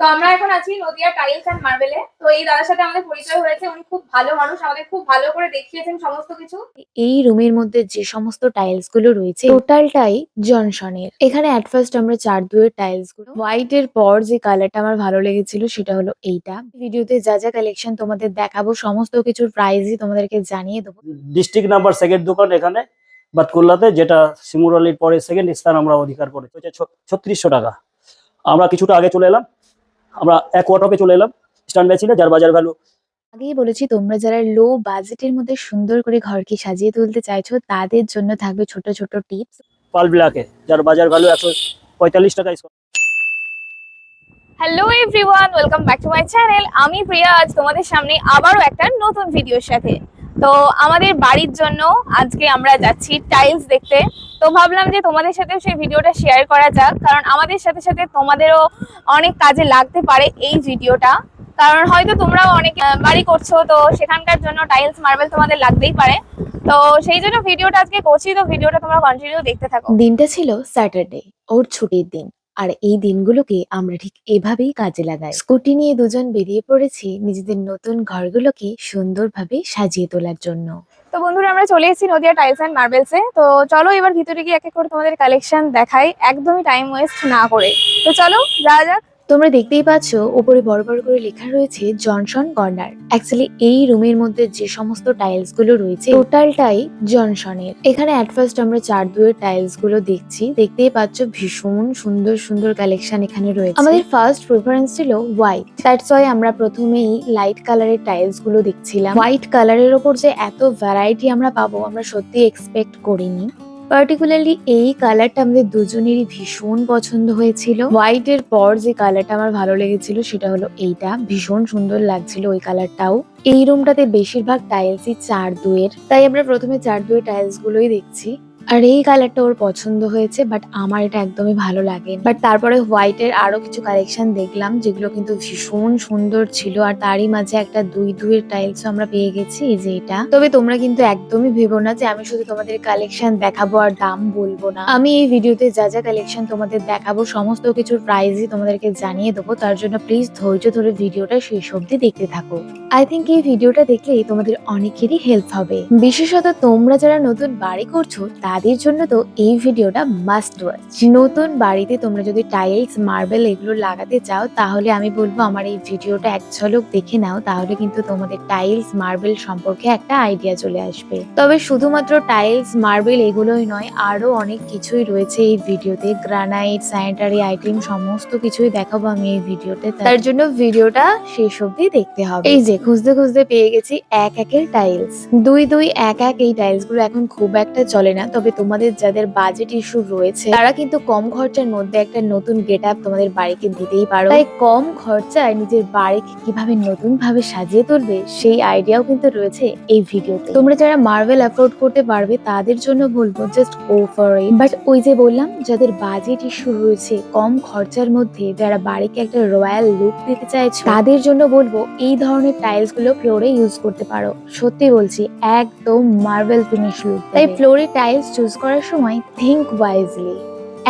তো আমরা এখন আছি নদিয়া টাইলস অ্যান্ড মার্বেলে। তো এই দাদার সাথে আমাদের পরিচয় হয়েছে। উনি খুব ভালো মানুষ আমাদের খুব ভালো করে দেখিয়েছেন সমস্ত কিছু। এই রুমের মধ্যে যে সমস্ত টাইলসগুলো রয়েছে টোটালটাই জনসনের। এখানে অ্যাট ফার্স্ট আমরা চার দুয়ের টাইলসগুলো হোয়াইট এর পর যে কালারটা আমার ভালো লেগেছিল সেটা হলো এইটা। ভিডিওতে যা যা কালেকশন তোমাদের দেখাবো সমস্ত কিছুর প্রাইসই তোমাদেরকে জানিয়ে দেবো। ডিস্ট্রিক্ট নাম্বার সেকেন্ড দোকান এখানে বাতকুল্লাতে যেটা শিমুরালির পরে সেকেন্ড স্থান আমরা অধিকার করেছি। হচ্ছে ছত্রিশশো টাকা। আমরা কিছুটা আগে চলে এলাম। আমরা এক ওয়াটপে চলে এলাম স্ট্যান্ড মেশিনে যার বাজার ভ্যালু আগেই বলেছি তোমরা যারা লো বাজেটের মধ্যে সুন্দর করে ঘরকে সাজিয়ে তুলতে চাইছো তাদের জন্য থাকবে ছোট ছোট টিপস পাল ব্ল্যাকে যার বাজার ভ্যালু একশো পঁয়তাল্লিশ টাকা hello everyone welcome back to my channel আমি প্রিয়া আজ তোমাদের সামনে আবারও একটা নতুন ভিডিওর সাথে। তো আমাদের বাড়ির জন্য আজকে আমরা যাচ্ছি টাইলস দেখতে। তো ভাবলাম যে তোমাদের সাথে সেই ভিডিওটা শেয়ার করা যাক, কারণ আমাদের সাথে সাথে তোমাদেরও অনেক কাজে লাগতে পারে এই ভিডিওটা। কারণ হয়তো তোমরাও অনেক বাড়ি করছ, তো সেখানকার জন্য টাইলস মার্বেল তোমাদের লাগতেই পারে। তো সেই জন্য ভিডিওটা আজকে করছি, তো ভিডিওটা তোমরা কন্টিনিউ দেখতে থাকো। দিনটা ছিল স্যাটারডে ওর ছুটির দিন। আর এই দিনগুলোকে আমরা ঠিক এভাবেই কাজে লাগাই। স্কুটি নিয়ে দুজন বেরিয়ে পড়েছি নিজেদের নতুন ঘরগুলোকে সুন্দরভাবে সাজিয়ে তোলার জন্য। তো বন্ধুরা, আমরা চলে এসেছি নদিয়া টাইলস অ্যান্ড মার্বেলসে। তো চলো এবার ভিতরে গিয়ে এক এক করে তোমাদের কালেকশন দেখাই। একদমই টাইম ওয়েস্ট না করে। তো চলো, যাওয়া যাক। তোমরা দেখতেই পাচ্ছ, উপরে বড় বড় করে লেখা রয়েছে, জনসন কর্নার। অ্যাকচুয়ালি এই রুমের মধ্যে যে সমস্ত টাইলসগুলো রয়েছে টোটালটাই জনসনের। এখানে অ্যাট ফার্স্ট আমরা চার দুয়ের টাইলসগুলো দেখছি। দেখতেই পাচ্ছ, ভীষণ সুন্দর সুন্দর কালেকশন এখানে রয়েছে। আমাদের ফার্স্ট প্রেফারেন্স ছিল হোয়াইট দ্যাটস ওয়াই আমরা প্রথমেই লাইট কালারের টাইলসগুলো দেখছিলাম। হোয়াইট কালারের ওপর যে এত ভ্যারাইটি আমরা পাবো, আমরা সত্যি এক্সপেক্ট করিনি। পার্টিকুলারলি এই কালারটা আমাদের দুজনেরই ভীষণ পছন্দ হয়েছিল। হোয়াইট এর পর যে কালারটা আমার ভালো লেগেছিল সেটা হলো এইটা। ভীষণ সুন্দর লাগছিল ওই কালারটাও এই রুমটাতে বেশিরভাগ টাইলসই চার দুয়ের। তাই আমরা প্রথমে চার দুয়ের টাইলস গুলোই দেখছি। আর এই কালারটা ওর পছন্দ হয়েছে বাট আমার এটা একদমই ভালো লাগে বাট তারপরে হোয়াইট এর আরও কিছু কালেকশন দেখলাম, যেগুলো কিন্তু ভীষণ সুন্দর ছিল, আর তারই মাঝে একটা দুই দুইয়ের টাইলস আমরা পেয়ে গেছি, এই যে এটা। তবে তোমরা কিন্তু একদমই ভেবো না যে আমি শুধু তোমাদের কালেকশন দেখাবো আর দাম বলব না। আমি এই ভিডিওতে যা যা কালেকশন তোমাদের দেখাবো, সমস্ত কিছুর প্রাইসই তোমাদেরকে জানিয়ে দেবো। তার জন্য প্লিজ ধৈর্য ধরে ভিডিওটা শেষ অবধি দেখতে থাকো। আই থিঙ্ক এই ভিডিওটা দেখলেই তোমাদের অনেকেরই হেল্প হবে। বিশেষত তোমরা যারা নতুন বাড়ি করছ তাদের জন্য তো এই ভিডিওটা মাস্ট ওয়াচ নতুন বাড়িতে তোমরা যদি টাইলস মার্বেল এগুলো লাগাতে চাও, তাহলে আমি বলব আমার এই ভিডিওটা এক ঝলক দেখে নাও, তাহলে কিন্তু তোমাদের টাইলস মার্বেল সম্পর্কে একটা আইডিয়া চলে আসবে। তবে শুধুমাত্র টাইলস মার্বেল এগুলোই নয়, আরও অনেক কিছুই রয়েছে এই ভিডিওতে। গ্রানাইট স্যানিটারি আইটেম সমস্ত কিছুই দেখাবো আমি এই ভিডিওতে। তার জন্য ভিডিওটা শেষ অবধি দেখতে হবে। এই যে, খুঁজতে খুঁজতে পেয়ে গেছি এক একের টাইলস দুই দুই এক এক এই টাইলসগুলো এখন খুব একটা চলে না, তবে তোমাদের যাদের বাজেট ইস্যু রয়েছে, তারা কিন্তু কম খরচার মধ্যে একটা নতুন গেট আপ তোমাদের বাড়িকে দিতেই পারো। তাই কম খরচায় নিজের বাড়িকে কীভাবে নতুন ভাবে সাজিয়ে তুলবে, সেই আইডিয়াও কিন্তু রয়েছে এই ভিডিওতে। তোমরা যারা মার্বেল অ্যাফোর্ড করতে পারবে, তাদের জন্য বলব just go for it but ওই যে বললাম, যাদের বাজেট ইস্যু রয়েছে, কম খরচার মধ্যে যারা বাড়িকে একটা রয়্যাল লুক দিতে চাইছো, তাদের জন্য বলব এই ধরনের টাইলসগুলো ফ্লোরে ইউজ করতে পারো। সত্যি বলছি, একদম মার্বেল ফিনিশ লুক তাই ফ্লোরে টাইলস চুজ করার সময় থিঙ্ক ওয়াইজলি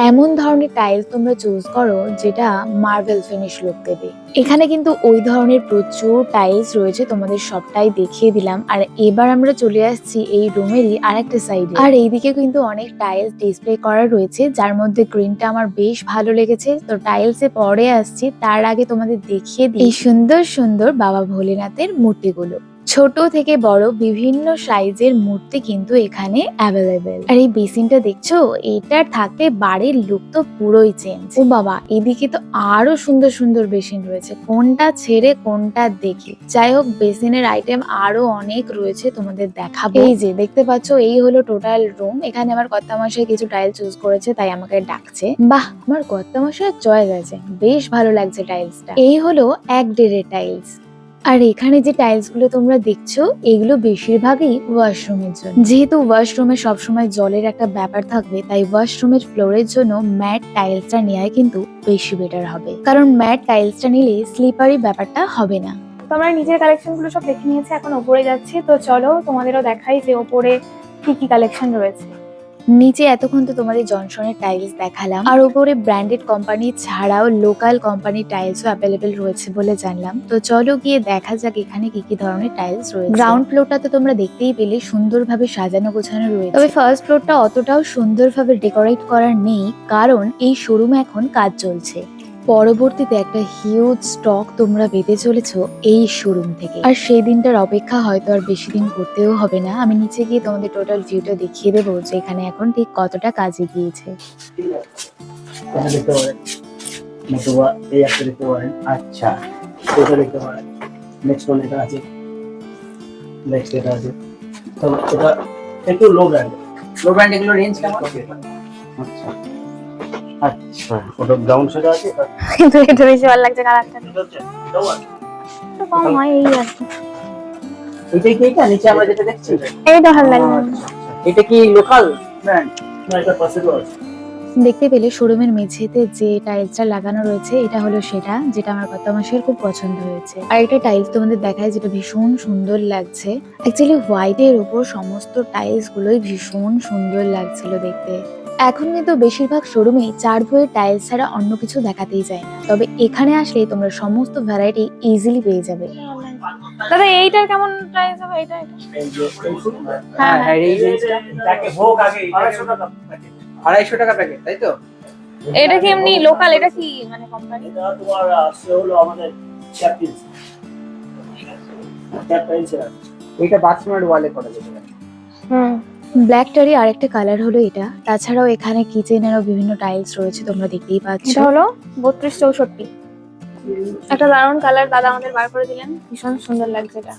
এমন ধরনের টাইলস তোমরা চুজ করো যেটা মার্বেল ফিনিশ লুক দেবে। এখানে কিন্তু ওই ধরনের প্রচুর টাইলস রয়েছে, তোমাদের সবটাই দেখিয়ে দিলাম। আর এবার আমরা চলে আসছি এই রুমেরই আরেকটা সাইডে আর এইদিকে কিন্তু অনেক টাইলস ডিসপ্লে করা রয়েছে, যার মধ্যে গ্রিনটা আমার বেশ ভালো লেগেছে। তো টাইলসে পরে আসছি, তার আগে তোমাদের দেখিয়ে দিই এই সুন্দর সুন্দর বাবা ভোলেনাথের মূর্তিগুলো। ছোট থেকে বড় বিভিন্ন সাইজের মূর্তি কিন্তু এখানে অ্যাভেলেবেল আর এই বেসিনটা দেখছ? এটার থাকতে বাড়ির লুক তো পুরোই চেঞ্জ ও বাবা, এদিকে তো আরও সুন্দর সুন্দর বেসিন রয়েছে। কোনটা ছেড়ে কোনটা দেখি। যাই হোক বেসিনের আইটেম আরও অনেক রয়েছে তোমাদের দেখাবো। এই যে, দেখতে পাচ্ছো, এই হলো টোটাল রুম এখানে আমার কর্তা মশাই কিছু টাইল চুজ করেছে, তাই আমাকে ডাকছে। বাহ, আমার কর্তা মশাই চয়েস আছে। বেশ ভালো লাগছে টাইলসটা এই হলো এক ডেরের টাইলস আর এখানে যে টাইলসগুলো তোমরা দেখছ, এগুলো বেশিরভাগই ওয়াশরুমের জন্য। যেহেতু ওয়াশরুমে সবসময় জলের একটা ব্যাপার থাকবে, তাই ওয়াশরুমের ফ্লোরের জন্য ম্যাট টাইলসটা নেওয়াই কিন্তু বেশি বেটার হবে। কারণ ম্যাট টাইলসটা নিলে স্লিপারি ব্যাপারটা হবে না। তোমরা নিজের কালেকশনগুলো সব দেখে নিয়েছি, এখন ওপরে যাচ্ছি। তো চলো তোমাদেরও দেখাই যে ওপরে কি কি কালেকশন রয়েছে। নিচে এতক্ষণ তো তোমাদের জনসনের টাইলস দেখালাম। আর উপরে ব্র্যান্ডেড কোম্পানি ছাড়াও লোকাল কোম্পানি টাইলসও অ্যাভেলেবেল রয়েছে বলে জানলাম। তো চলো গিয়ে দেখা যাক এখানে কি কি ধরনের টাইলস রয়েছে। গ্রাউন্ড ফ্লোরটা তো তোমরা দেখতেই পেলে সুন্দরভাবে সাজানো গোছানো রয়েছে। তবে ফার্স্ট ফ্লোরটা অতটাও সুন্দরভাবে ডেকোরেট করার নেই কারণ এই শোরুম এখন কাজ চলছে। পরবর্তীতে একটা হিউজ স্টক তোমরা পেতে চলেছো এই শোরুম থেকে। আর সেই দিনটার অপেক্ষা হয়তো আর বেশি দিন করতেও হবে না। আমি নিচে গিয়ে তোমাদের টোটাল ভিউটা দেখিয়ে দেবো যে এখানে এখন ঠিক কতটা কাজে গিয়েছে। এটা দেখতে পারেন নতুবা এই একটা দেখতে পারেন আচ্ছা এটা দেখতে পারেন নেক্সট ওয়ান এটা আছে। নেক্সট এটা আছে। তো এটা একটু লো ব্র্যান্ড লো ব্র্যান্ড এগুলো রেঞ্জ কেমন? আচ্ছা। আচ্ছা ওটা ব্রাউন সেটা আছে? কিন্তু এটা বেশি ভালো লাগছে কালারটা। এটা হচ্ছে এটাও আছে। একটু কম হয় এই আর কি। এটাই কি এটা? নিচে আমরা যেটা দেখছি? এইটা ভালো লাগছে। এটা কি লোকাল ব্র্যান্ড না এটা পাশেরও আছে। দেখতে পেলে শোরুমের মেঝেতে যে টাইলসটা লাগানো রয়েছে এটা হলো সেটা যেটা আমার কত মাসের খুব পছন্দ হয়েছে। আর একটা টাইলস তোমাদের দেখায় যেটা ভীষণ সুন্দর লাগছে। অ্যাকচুয়ালি হোয়াইটের উপর সমস্ত টাইলস গুলোই ভীষণ সুন্দর লাগছিল দেখতে। এখন কিন্তু বেশিরভাগ শোরুমেই চার ধুয়ের টাইলস ছাড়া অন্য কিছু দেখাতেই যায় না। তবে এখানে আসলে তোমরা সমস্ত ভ্যারাইটি ইজিলি পেয়ে যাবে। দাদা এইটার কেমন প্রাইস হবে? এটা এটা এই যে এই ফুল হ্যাঁ। হ্যাঁ এই রেঞ্জটা হোক আগে আড়াইশো টাকা। packet। আড়াইশো টাকা প্যাকেট তাই তো? এটা কি এমনি লোকাল এটা কি মানে কোম্পানি এটা তোমার আসছে হলো আমাদের চ্যাপিলস চ্যাপিলস এটা বাথরুমের ওয়ালে করা যেতে পারে। হুম। ব্ল্যাকটারই আরেকটা কালার হলো এটা। তাছাড়াও এখানে কিচেনেরও বিভিন্ন টাইলস রয়েছে, তোমরা দেখতেই পাচ্ছ। এটা হলো বত্রিশ চৌষট্টি। একটা দারুণ কালার দাদা আমাদের বার করে দিলেন। ভীষণ সুন্দর লাগছে এটা।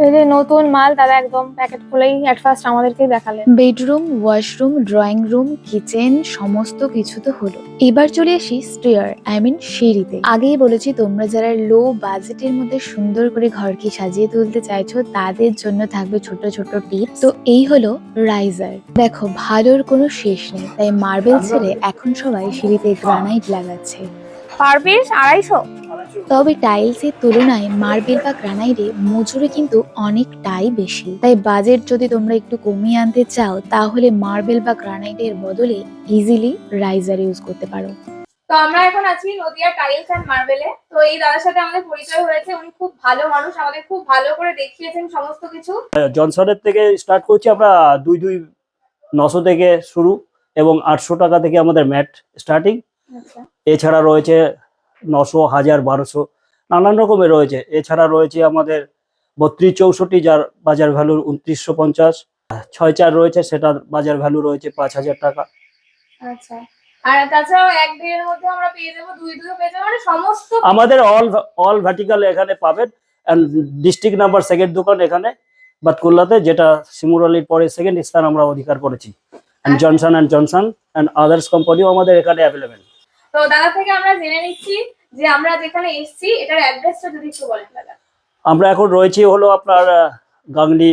এই যে নতুন মাল দাদা একদম প্যাকেট খুলেই এট ফার্স্ট আমাদেরকেই দেখালেন bedroom washroom drawing room kitchen সমস্ত কিছু তো হলো। এবার চলে আসি স্টেয়ার আই মিন সিঁড়িতে। আগেই বলেছি তোমরা যারা লো বাজেটের মধ্যে সুন্দর করে ঘরকে সাজিয়ে তুলতে চাইছো তাদের জন্য থাকবে ছোট ছোট টিপ তো এই হলো রাইজার দেখো ভালোর কোনো শেষ নেই। তাই মার্বেল ছেড়ে এখন সবাই সিঁড়িতে গ্রানাইট লাগাচ্ছে। পার পিস আড়াইশো? তবে টাইলসের তুলনায় মার্বেল বা গ্রানাইটে মজুরি কিন্তু অনেকটাই বেশি। তাই বাজেট যদি তোমরা একটু কমিয়ে আনতে চাও তাহলে মার্বেল বা গ্রানাইটের বদলে ইজিলি রাইজার ইউজ করতে পারো। তো আমরা এখন আছি নদিয়া টাইলস অ্যান্ড মার্বেলে। তো এই দাদার সাথে আমাদের পরিচয় হয়েছে। উনি খুব ভালো মানুষ আমাদের খুব ভালো করে দেখিয়েছেন সমস্ত কিছু। জনসনের থেকে স্টার্ট করছি আমরা দুই দুই নশো থেকে শুরু এবং আটশো টাকা থেকে আমাদের ম্যাট স্টার্টিং এছাড়া রয়েছে নশো হাজার বারোশো নানান রকমের রয়েছে। এছাড়া রয়েছে আমাদের বত্রিশ চৌষট্টি যার বাজার ভ্যালু উনত্রিশশো পঞ্চাশ। ছয় চার রয়েছে সেটার বাজার ভ্যালু রয়েছে পাঁচ হাজার টাকা। আচ্ছা। আর তাছাড়াও এক দেড়ের মধ্যে আমরা পেয়ে যাব দুই দুই পেয়ে যাব মানে সমস্ত আমাদের অল অল ভার্টিক্যাল এখানে পাবেন। ডিস্ট্রিক্ট নাম্বার সেকেন্ড দোকান এখানে বাতকুল্লাতে যেটা শিমুরালির পরে সেকেন্ড স্থান আমরা অধিকার করেছি। And Johnson and Johnson and others কোম্পানিও আমাদের এখানে অ্যাভেলেবেল তো দাদা থেকে আমরা জেনে নিচ্ছি যে আমরা যেখানে এসেছি, এটার অ্যাড্রেসটা যদি একটু বলেন দাদা। আমরা এখন রয়েছি হলো আপনার গাংনি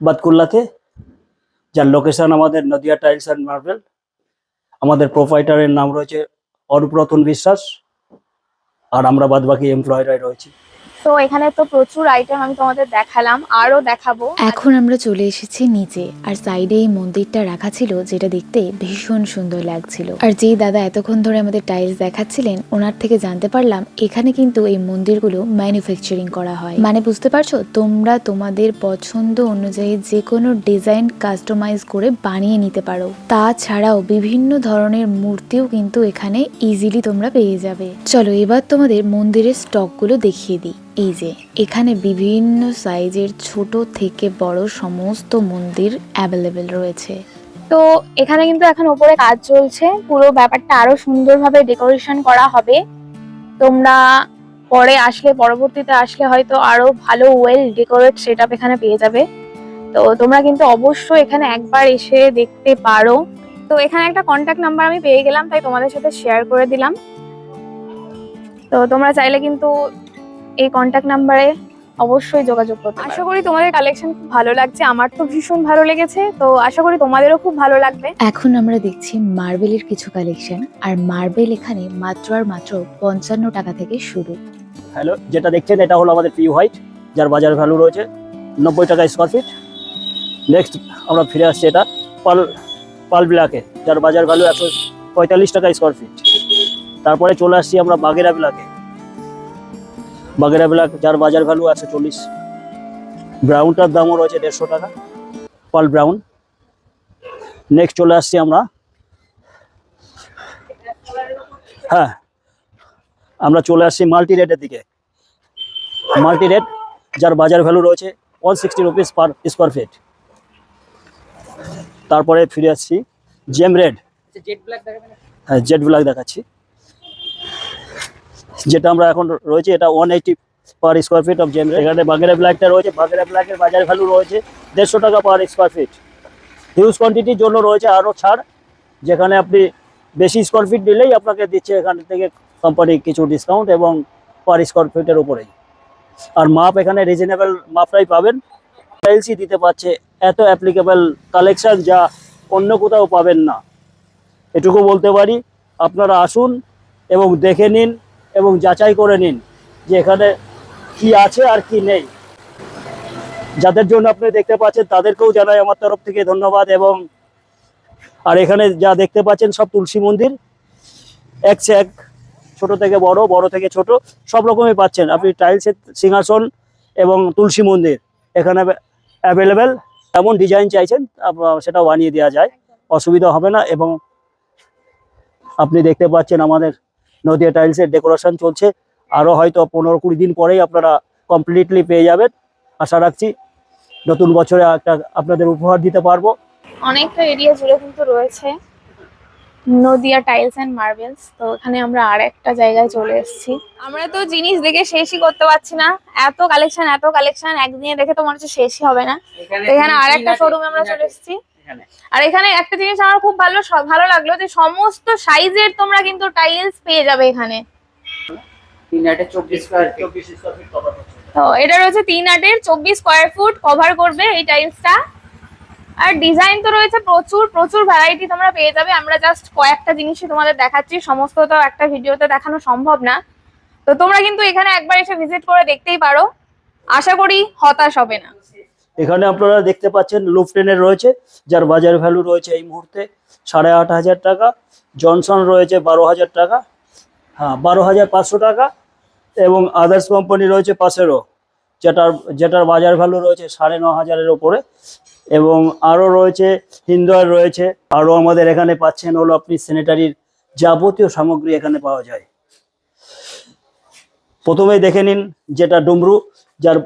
বাতকুল্লাতে, যার লোকেশন আমাদের নদিয়া টাইলস অ্যান্ড মার্বেল। আমাদের প্রোপাইটারের নাম রয়েছে অরূপ বিশ্বাস, আর আমরা বাদবাকি বাকি এমপ্লয়িরাই রয়েছি। তো এখানে তো প্রচুর আইটেম আমি তোমাদের দেখালাম আরও দেখাবো। এখন আমরা চলে এসেছি নিচে, আর সাইডে এই মন্দিরটা রাখা ছিল যেটা দেখতে ভীষণ সুন্দর লাগছিল। আর যেই দাদা এতক্ষণ ধরে আমাদের টাইলস দেখাচ্ছিলেন, ওনার থেকে জানতে পারলাম এখানে কিন্তু এই মন্দিরগুলো ম্যানুফ্যাকচারিং করা হয়। মানে বুঝতে পারছ, তোমরা তোমাদের পছন্দ অনুযায়ী যে কোনো ডিজাইন কাস্টমাইজ করে বানিয়ে নিতে পারো। তাছাড়াও বিভিন্ন ধরনের মূর্তিও কিন্তু এখানে ইজিলি তোমরা পেয়ে যাবে। চলো এবার তোমাদের মন্দিরের স্টকগুলো দেখিয়ে দিই। এই যে, এখানে বিভিন্ন সাইজের ছোট থেকে বড় সমস্ত মন্দির অ্যাভেলেবেল রয়েছে। তো এখানে কিন্তু এখন উপরে কাজ চলছে। পুরো ব্যাপারটা আরও সুন্দরভাবে ডেকোরেশন করা হবে। তোমরা পরে আসলে, পরবর্তীতে আসলে হয়তো আরও ভালো ওয়েল ডেকোরেট সেটআপ এখানে পেয়ে যাবে। তো তোমরা কিন্তু অবশ্যই এখানে একবার এসে দেখতে পারো। তো এখানে একটা কন্ট্যাক্ট নাম্বার আমি পেয়ে গেলাম, তাই তোমাদের সাথে শেয়ার করে দিলাম। তো তোমরা চাইলে কিন্তু এই কন্ট্যাক্ট নাম্বারে অবশ্যই যোগাযোগ করতে আশা করি তোমাদের কালেকশন খুব ভালো লাগছে। আমার তো ভীষণ ভালো লেগেছে। তো আশা করি তোমাদেরও খুব ভালো লাগবে। এখন আমরা দেখছি মার্বেলের কিছু কালেকশন আর মার্বেল এখানে মাত্র আর মাত্র পঞ্চান্ন টাকা থেকে শুরু। হ্যালো যেটা দেখছেন এটা হলো আমাদের পি হোয়াইট যার বাজার ভ্যালু রয়েছে নব্বই টাকা স্কোয়ার ফিট নেক্সট আমরা ফিরে আসছি এটা পাল পাল ব্লাকে যার বাজার ভ্যালু একশো পঁয়তাল্লিশ টাকা স্কোয়ার ফিট তারপরে চলে আসছি আমরা বাগেরা ব্লাকে বাগেরা ব্লাক যার বাজার ভ্যালু একশো চল্লিশ। ব্রাউনটার দামও রয়েছে দেড়শো টাকা, পাল ব্রাউন নেক্সট চলে আসছি আমরা। হ্যাঁ আমরা চলে আসছি মাল্টি রেটের দিকে। মাল্টি রেট যার বাজার ভ্যালু রয়েছে one sixty rupees per square feet তারপরে ফিরে আসছি জেম রেড ব্ল্যাক হ্যাঁ জেড ব্ল্যাক দেখাচ্ছি। যেটা আমরা এখন রয়েছে, এটা one eighty per square feet of gem এখানে বাগেরা ব্ল্যাকটা রয়েছে, বাগেরা ব্ল্যাকের বাজার ভ্যালু রয়েছে দেড়শো টাকা পার স্কোয়ার ফিট হিউজ কোয়ান্টিটির জন্য রয়েছে আরও ছাড়, যেখানে আপনি বেশি স্কোয়ার ফিট নিলেই আপনাকে দিচ্ছে এখান থেকে কোম্পানি কিছু ডিসকাউন্ট এবং পার স্কোয়ার ফিটের উপরেই। আর মাপ এখানে রিজনেবল মাপটাই পাবেন। টাইলসই দিতে পারছে, এত অ্যাপ্লিকেবল কালেকশান যা অন্য কোথাও পাবেন না। এটুকু বলতে পারি, আপনারা আসুন এবং দেখে নিন এবং যাচাই করে নিন যে এখানে কি আছে আর কি নেই। যাদের জন্য আপনি দেখতে পাচ্ছেন, তাদেরকেও জানাই আমার তরফ থেকে ধন্যবাদ এবং আর এখানে যা দেখতে পাচ্ছেন সব তুলসী মন্দির এক সে এক, ছোট থেকে বড় বড় থেকে ছোট, সব রকমই পাচ্ছেন। আপনি টাইলসের সিংহাসন এবং তুলসী মন্দির এখানে অ্যাভেলেবেল এমন ডিজাইন চাইছেন সেটাও বানিয়ে দেওয়া যায়। অসুবিধা হবে না এবং আপনি দেখতে পাচ্ছেন আমাদের নদিয়া টাইলসের ডেকোরেশন চলছে। আরও হয়তো পনেরো কুড়ি দিন পরেই আপনারা কমপ্লিটলি পেয়ে যাবেন। আশা রাখছি নতুন বছরে একটা আপনাদের উপহার দিতে পারব। অনেকটা এরিয়া জুড়ে কিন্তু রয়েছে নদিয়া টাইলস অ্যান্ড মার্বেলস। তো এখানে আমরা আর একটা জায়গায় চলে এসেছি। আমরা তো জিনিস দেখে শেষই করতে পারছি না। এত কালেকশন এত কালেকশন একদিনে দেখে তো মনে হচ্ছে শেষই হবে না। তো এখানে আর একটা শোরুমে আমরা চলে এসেছি। এখানে। আর এখানে একটা জিনিস আমার খুব ভালো ভালো লাগল যে সমস্ত সাইজের তোমরা কিন্তু টাইলস পেয়ে যাবে এখানে। তিন আটে চব্বিশ স্কোয়ার ফিট তো এটা রয়েছে তিন আটের চব্বিশ স্কোয়ার ফুট কভার করবে এই টাইলসটা আর ডিজাইন তো রয়েছে প্রচুর প্রচুর ভ্যারাইটি তোমরা পেয়ে যাবে। আমরা জাস্ট কয়েকটা জিনিসই তোমাদের দেখাচ্ছি। সমস্ত তো একটা ভিডিওতে দেখানো সম্ভব না। তো তোমরা কিন্তু এখানে একবার এসে ভিজিট করে দেখতেই পারো। আশা করি হতাশ হবে না। এখানে আপনারা দেখতে পাচ্ছেন লুফটেনের রয়েছে, যার বাজার ভ্যালু রয়েছে এই মুহূর্তে সাড়ে আট হাজার টাকা জনসন রয়েছে বারো হাজার টাকা হ্যাঁ বারো হাজার পাঁচশো টাকা, এবং আদার্স কোম্পানি রয়েছে পাশেরও যেটার যেটার বাজার ভ্যালু রয়েছে সাড়ে ন হাজারের ওপরে, এবং আরও রয়েছে হিন্দুয়ার রয়েছে, আরও আমাদের এখানে পাচ্ছেন হলো আপনি স্যানিটারির যাবতীয় সামগ্রী এখানে পাওয়া যায়। প্রথমেই দেখে নিন যেটা ডুমরু, যার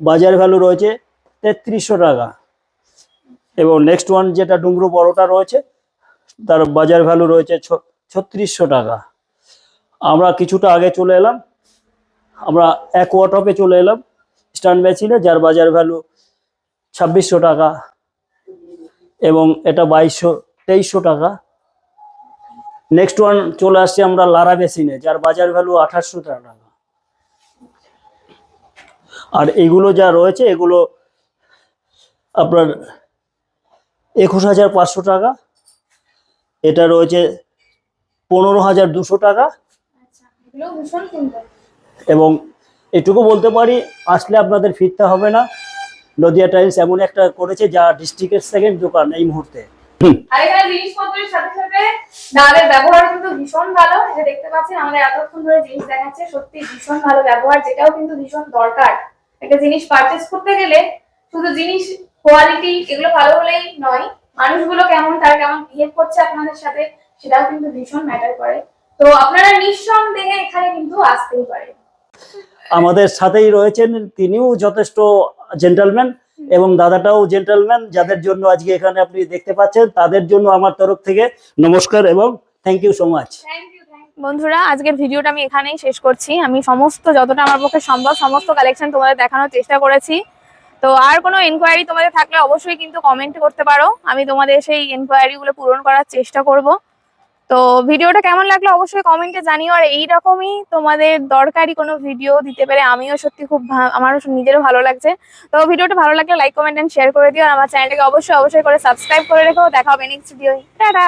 বাজার ভ্যালু রয়েছে তেত্রিশশো টাকা। এবং নেক্সট ওয়ান যেটা ডুমরু বড়টা রয়েছে, তার বাজার ভ্যালু রয়েছে ছত্রিশশো টাকা। আমরা কিছুটা আগে চলে এলাম। আমরা এক ওয়াটপে চলে এলাম। স্ট্যান্ড মেশিনে যার বাজার ভ্যালু ছাব্বিশশো টাকা। এবং এটা বাইশশো, তেইশশো টাকা। নেক্সট ওয়ান চলে আসছে আমরা লারা মেশিনে যার বাজার ভ্যালু আঠাশশো টাকা। আর এগুলো যা রয়েছে, এগুলো আপনার একুশ হাজার পাঁচশো টাকা। এটা রয়েছে পনেরো হাজার দুশো টাকা। এবং এটুকু বলতে পারি আসলে আপনাদের ফিরতে হবে না। নদিয়া টাইমস এমন একটা করেছে যা ডিস্ট্রিক্টের সেকেন্ড দোকান এই মুহূর্তে। জিনিসপত্রের সাথে ব্যবহার কিন্তু ভীষণ ভালো। এই দেখতে পাচ্ছেন আমাদের এতক্ষণ ধরে জিনিস দেখাচ্ছে। সত্যি ভীষণ ভালো ব্যবহার যেটাও কিন্তু ভীষণ দরকার। একটা জিনিস পারচেস করতে গেলে শুধু জিনিস কোয়ালিটি এগুলো ভালো হলেই নয়। মানুষগুলো কেমন তারা কেমন বিহেভ করছে আপনাদের সাথে সেটাও কিন্তু ভীষণ ম্যাটার করে। তো আপনারা নিঃসন্দেহে এখানে কিন্তু আসতেই পারেন। আমাদের সাথেই রয়েছেন তিনিও যথেষ্ট জেন্টলম্যান এবং দাদাটাও জেন্টলম্যান যাদের জন্য আজকে এখানে আপনি দেখতে পাচ্ছেন তাদের জন্য আমার তরফ থেকে নমস্কার এবং থ্যাংক ইউ সো মাচ বন্ধুরা আজকের ভিডিওটা আমি এখানেই শেষ করছি। আমি সমস্ত যতটা আমার পক্ষে সম্ভব সমস্ত কালেকশন তোমাদের দেখানোর চেষ্টা করেছি। তো আর কোনো এনকোয়ারি তোমাদের থাকলে অবশ্যই কিন্তু কমেন্ট করতে পারো। আমি তোমাদের সেই এনকোয়ারি গুলো পূরণ করার চেষ্টা করব। তো ভিডিওটা কেমন লাগল অবশ্যই কমেন্টে জানিও। আর এইরকমই তোমাদের দরকারি কোনো ভিডিও দিতে পেরে আমিও সত্যি খুব আমারও নিজেরও ভালো লাগছে। তো ভিডিওটা ভালো লাগলে লাইক কমেন্ট এন্ড শেয়ার করে দিও। আর আমার চ্যানেলটাকে অবশ্যই অবশ্যই করে সাবস্ক্রাইব করে রেখো। দেখা হবে নেক্সট ভিডিও টাটা!